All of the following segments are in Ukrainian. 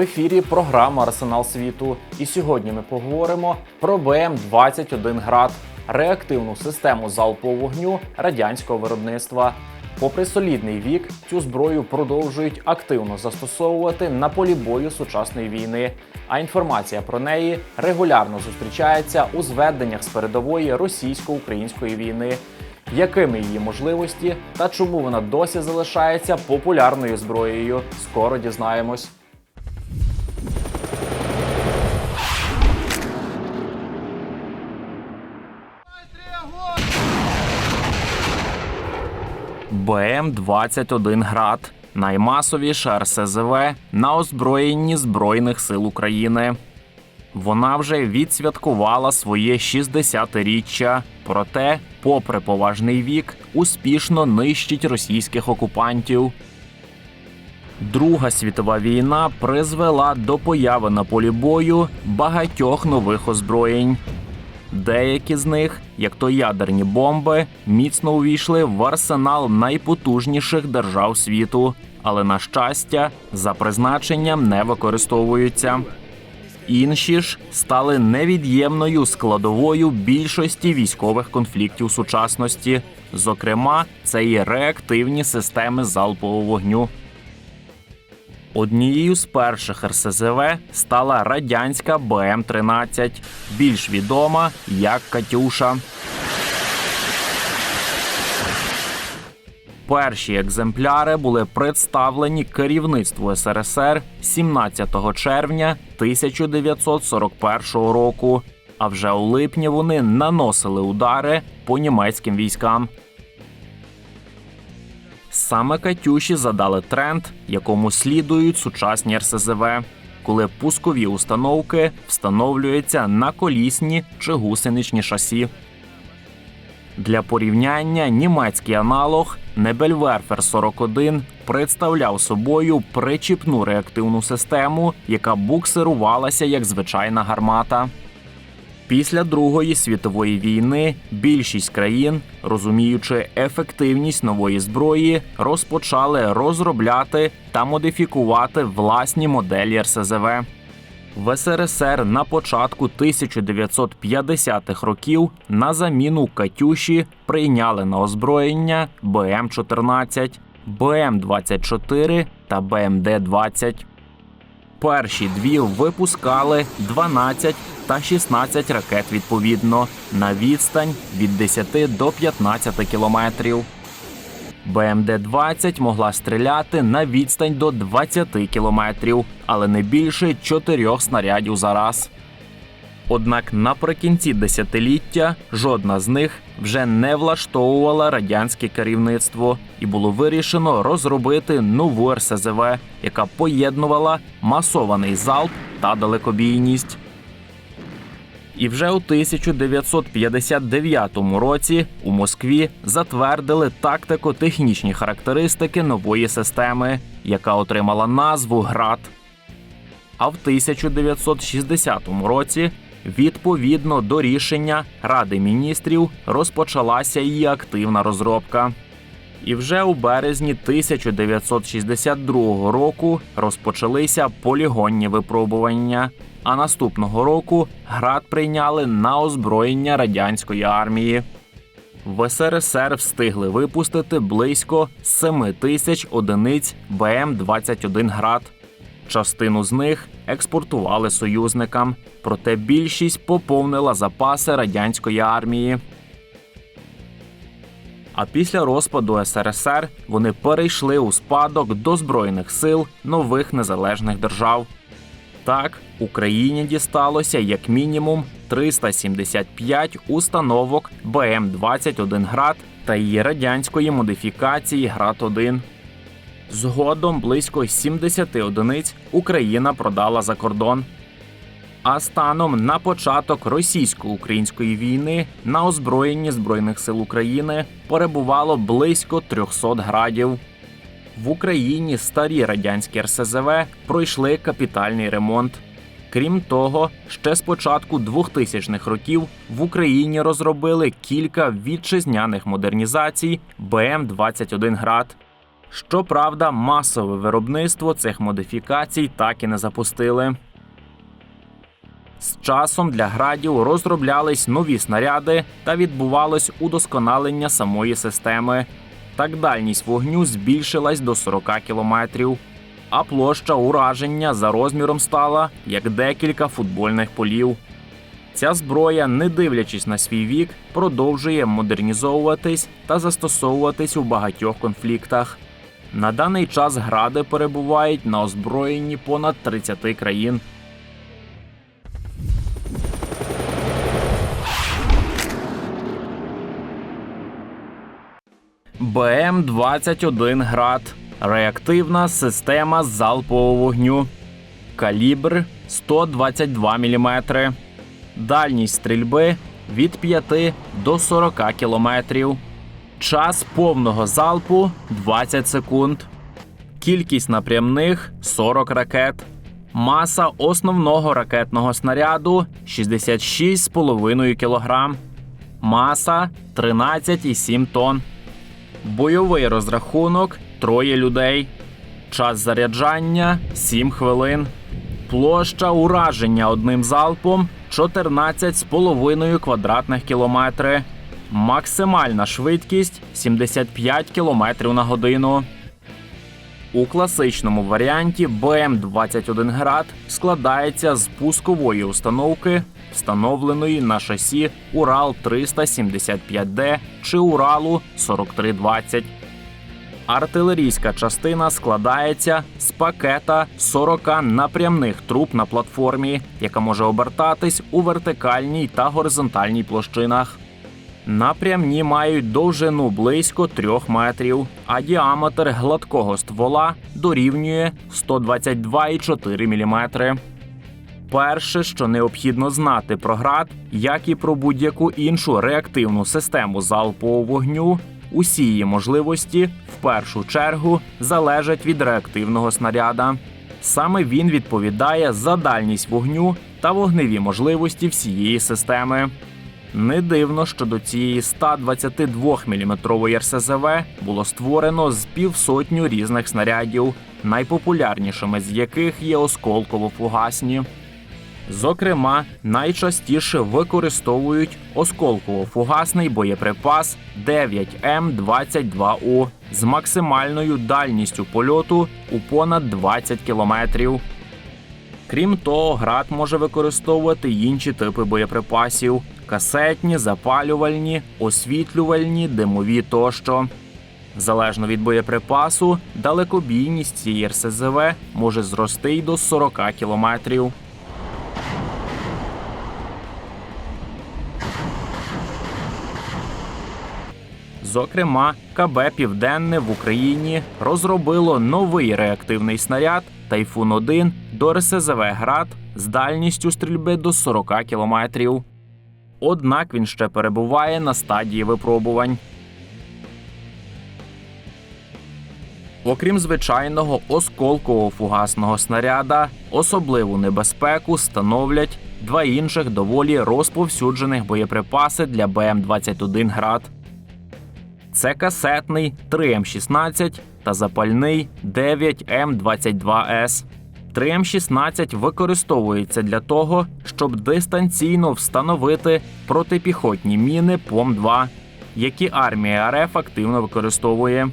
В ефірі програма Арсенал світу. І сьогодні ми поговоримо про БМ-21 град реактивну систему залпового вогню радянського виробництва. Попри солідний вік, цю зброю продовжують активно застосовувати на полі бою сучасної війни. А інформація про неї регулярно зустрічається у зведеннях з передової російсько-української війни. Якими її можливості та чому вона досі залишається популярною зброєю? Скоро дізнаємось. БМ-21 град наймасовіша РСЗВ на озброєнні Збройних сил України. Вона вже відсвяткувала своє 60-річчя, проте, попри поважний вік, успішно нищить російських окупантів. Друга світова війна призвела до появи на полі бою багатьох нових озброєнь. Деякі з них, як то ядерні бомби, міцно увійшли в арсенал найпотужніших держав світу, але на щастя, за призначенням не використовуються. Інші ж стали невід'ємною складовою більшості військових конфліктів сучасності. Зокрема, це і реактивні системи залпового вогню. Однією з перших РСЗВ стала радянська БМ-13, більш відома як Катюша. Перші екземпляри були представлені керівництву СРСР 17 червня 1941 року. А вже у липні вони наносили удари по німецьким військам. Саме Катюші задали тренд, якому слідують сучасні РСЗВ, коли пускові установки встановлюються на колісні чи гусеничні шасі. Для порівняння німецький аналог Небельверфер 41 представляв собою причіпну реактивну систему, яка буксирувалася як звичайна гармата. Після Другої світової війни більшість країн, розуміючи ефективність нової зброї, розпочали розробляти та модифікувати власні моделі РСЗВ. В СРСР на початку 1950-х років на заміну Катюші прийняли на озброєння БМ-14, БМ-24 та БМД-20. Перші дві випускали 12 та 16 ракет відповідно на відстань від 10 до 15 кілометрів. БМД-20 могла стріляти на відстань до 20 кілометрів, але не більше чотирьох снарядів за раз. Однак наприкінці десятиліття жодна з них вже не влаштовувала радянське керівництво, і було вирішено розробити нову РСЗВ, яка поєднувала масований залп та далекобійність. І вже у 1959 році у Москві затвердили тактико-технічні характеристики нової системи, яка отримала назву ГРАД. А в 1960 році, відповідно до рішення Ради міністрів, розпочалася її активна розробка. І вже у березні 1962 року розпочалися полігонні випробування. А наступного року град прийняли на озброєння радянської армії. В СРСР встигли випустити близько 7 тисяч одиниць БМ-21 град. Частину з них експортували союзникам, проте більшість поповнила запаси радянської армії. А після розпаду СРСР вони перейшли у спадок до збройних сил нових незалежних держав. Так, Україні дісталося як мінімум 375 установок БМ-21 град та її радянської модифікації ГРАД-1. Згодом близько 70 одиниць Україна продала за кордон. А станом на початок російсько-української війни на озброєнні Збройних сил України перебувало близько 300 градів. В Україні старі радянські РСЗВ пройшли капітальний ремонт. Крім того, ще з початку 2000-х років в Україні розробили кілька вітчизняних модернізацій БМ-21 град. Щоправда, масове виробництво цих модифікацій так і не запустили. З часом для градів розроблялись нові снаряди та відбувалось удосконалення самої системи. Так дальність вогню збільшилась до 40 кілометрів, а площа ураження за розміром стала як декілька футбольних полів. Ця зброя, не дивлячись на свій вік, продовжує модернізовуватись та застосовуватись у багатьох конфліктах. На даний час гради перебувають на озброєнні понад 30 країн. БМ-21 град реактивна система залпового вогню. Калібр 122 мм. Дальність стрільби від 5 до 40 км. Час повного залпу 20 секунд. Кількість напрямних 40 ракет. Маса основного ракетного снаряду 66,5 кг. Маса 13,7 тонн. Бойовий розрахунок троє людей. Час заряджання 7 хвилин. Площа ураження одним залпом 14,5 квадратних кілометри. Максимальна швидкість 75 км на годину. У класичному варіанті БМ-21 град складається з пускової установки, встановленої на шасі Урал 375D чи Уралу 4320. Артилерійська частина складається з пакета 40 напрямних труб на платформі, яка може обертатись у вертикальній та горизонтальній площинах. Напрямні мають довжину близько 3 метрів, а діаметр гладкого ствола дорівнює 122,4 мм. Перше, що необхідно знати про град, як і про будь-яку іншу реактивну систему залпового вогню, усі її можливості в першу чергу залежать від реактивного снаряда. Саме він відповідає за дальність вогню та вогневі можливості всієї системи. Не дивно, що до цієї 122 мм РСЗВ було створено з півсотню різних снарядів, найпопулярнішими з яких є осколково-фугасні. Зокрема, найчастіше використовують осколково-фугасний боєприпас 9М22У з максимальною дальністю польоту у понад 20 кілометрів. Крім того, град може використовувати інші типи боєприпасів: касетні, запалювальні, освітлювальні, димові тощо. Залежно від боєприпасу, далекобійність цієї РСЗВ може зрости й до 40 кілометрів. Зокрема, КБ Південне в Україні розробило новий реактивний снаряд Тайфун 1 до РСЗВ Град з дальністю стрільби до 40 кілометрів. Однак він ще перебуває на стадії випробувань. Окрім звичайного осколкового фугасного снаряда, особливу небезпеку становлять два інших доволі розповсюджених боєприпаси для БМ-21 град. Це касетний 3М16 та запальний 9М22С. 3М16 використовується для того, щоб дистанційно встановити протипіхотні міни ПОМ-2, які армія РФ активно використовує.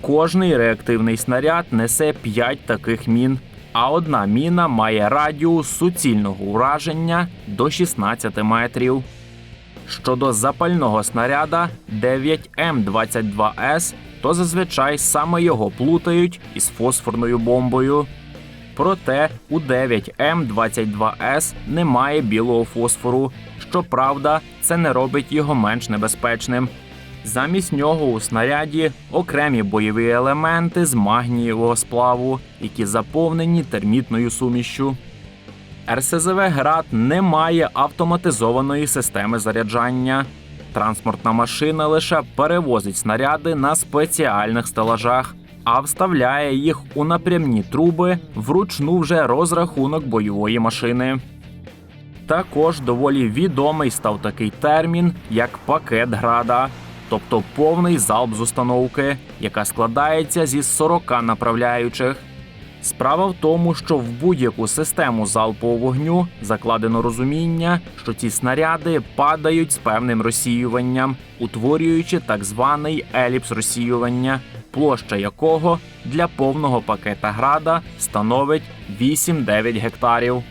Кожний реактивний снаряд несе 5 таких мін, а одна міна має радіус суцільного ураження до 16 метрів. Щодо запального снаряда 9М22С, то зазвичай саме його плутають із фосфорною бомбою. Проте у 9М22С немає білого фосфору. Щоправда, це не робить його менш небезпечним. Замість нього у снаряді окремі бойові елементи з магнієвого сплаву, які заповнені термітною сумішшю. РСЗВ Град не має автоматизованої системи заряджання. Транспортна машина лише перевозить снаряди на спеціальних стелажах, а вставляє їх у напрямні труби вручну вже розрахунок бойової машини. Також доволі відомий став такий термін, як пакет града. тобто повний залп з установки, яка складається зі 40 направляючих. Справа в тому, що в будь-яку систему залпового вогню закладено розуміння, що ці снаряди падають з певним розсіюванням, утворюючи так званий еліпс розсіювання, площа якого для повного пакета града становить 8-9 гектарів.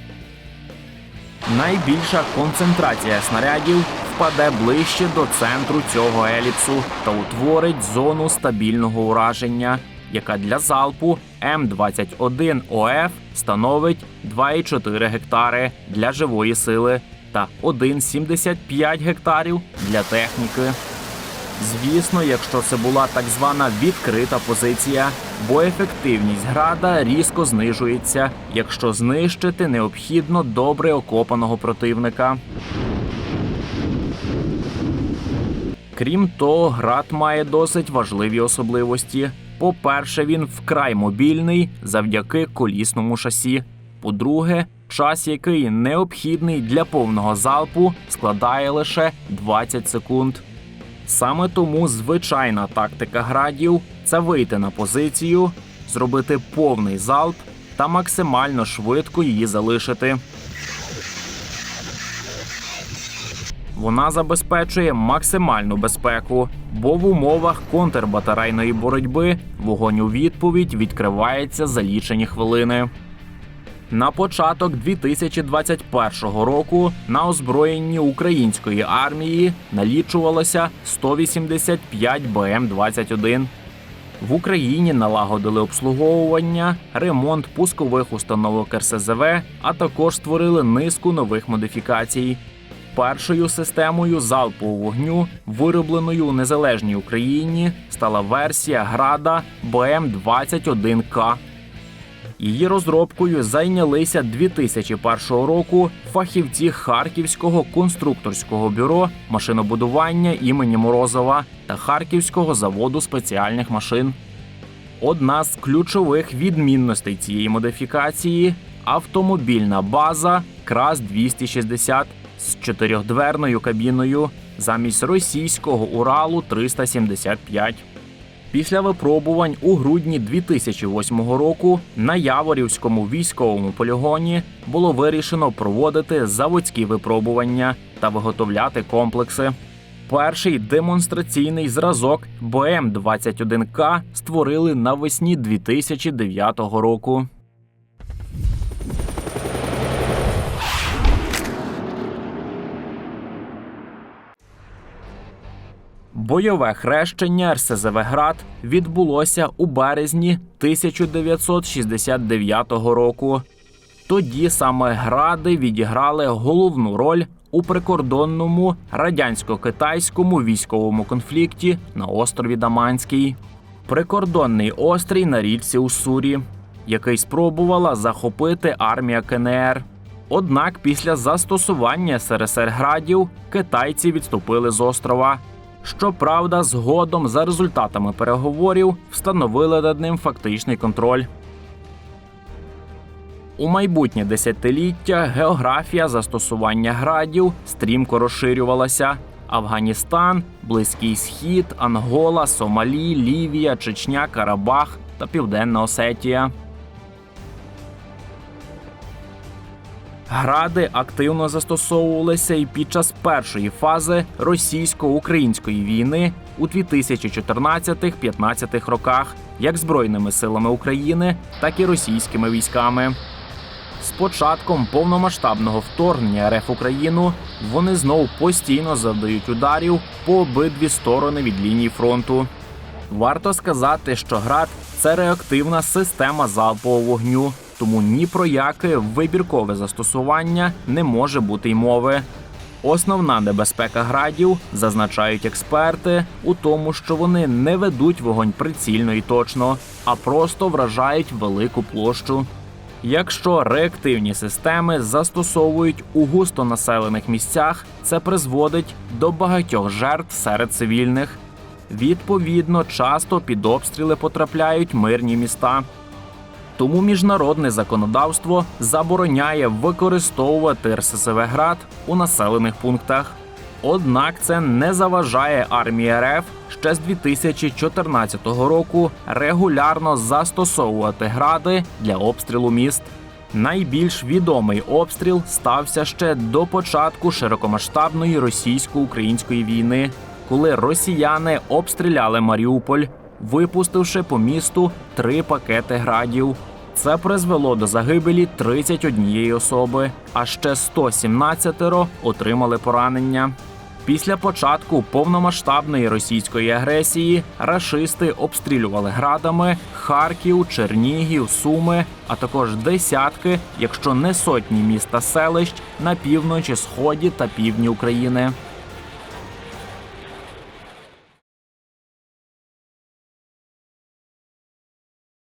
Найбільша концентрація снарядів впаде ближче до центру цього еліпсу та утворить зону стабільного ураження, яка для залпу М21 ОФ становить 2,4 гектари для живої сили та 1,75 гектарів для техніки. Звісно, якщо це була так звана відкрита позиція, бо ефективність града різко знижується, якщо знищити необхідно добре окопаного противника. Крім того, град має досить важливі особливості. По-перше, він вкрай мобільний завдяки колісному шасі. По-друге, час, який необхідний для повного залпу, складає лише 20 секунд. Саме тому звичайна тактика градів це вийти на позицію, зробити повний залп та максимально швидко її залишити. Вона забезпечує максимальну безпеку, бо в умовах контрбатарейної боротьби вогонь у відповідь відкривається за лічені хвилини. На початок 2021 року на озброєнні української армії налічувалося 185 БМ-21. В Україні налагодили обслуговування, ремонт пускових установок РСЗВ, а також створили низку нових модифікацій. Першою системою залпового вогню, виробленою у незалежній Україні, стала версія града БМ-21К. Її розробкою зайнялися 2001 року фахівці Харківського конструкторського бюро машинобудування імені Морозова та Харківського заводу спеціальних машин. Одна з ключових відмінностей цієї модифікації автомобільна база КРАС 260 з чотирьохдверною кабіною замість російського Уралу 375. Після випробувань у грудні 2008 року на Яворівському військовому полігоні було вирішено проводити заводські випробування та виготовляти комплекси. Перший демонстраційний зразок БМ-21К створили навесні 2009 року. Бойове хрещення РСЗВ Град відбулося у березні 1969 року. Тоді саме гради відіграли головну роль у прикордонному радянсько-китайському військовому конфлікті на острові Даманський. Прикордонний острій на річці Уссурі, який спробувала захопити армія КНР. Однак після застосування СРСР градів китайці відступили з острова. Щоправда, згодом за результатами переговорів встановили над ним фактичний контроль. У майбутнє десятиліття географія застосування градів стрімко розширювалася. Афганістан, Близький Схід, Ангола, Сомалі, Лівія, Чечня, Карабах та Південна Осетія. Гради активно застосовувалися і під час першої фази російсько-української війни у 2014-15 роках, як збройними силами України, так і російськими військами. З початком повномасштабного вторгнення РФ Україну вони знов постійно завдають ударів по обидві сторони від лінії фронту. Варто сказати, що град це реактивна система залпового вогню, тому ні про яке вибіркове застосування не може бути й мови. Основна небезпека градів, зазначають експерти, у тому, що вони не ведуть вогонь прицільно і точно, а просто вражають велику площу. Якщо реактивні системи застосовують у густонаселених місцях, це призводить до багатьох жертв серед цивільних. Відповідно, часто під обстріли потрапляють мирні міста. Тому міжнародне законодавство забороняє використовувати РСЗВ град у населених пунктах. Однак це не заважає армії РФ ще з 2014 року регулярно застосовувати гради для обстрілу міст. Найбільш відомий обстріл стався ще до початку широкомасштабної російсько-української війни, коли росіяни обстріляли Маріуполь, випустивши по місту три пакети градів. Це призвело до загибелі 31 особи, а ще 117 отримали поранення. Після початку повномасштабної російської агресії рашисти обстрілювали градами Харків, Чернігів, Суми, а також десятки, якщо не сотні міст та селищ на півночі, сході та півдні України.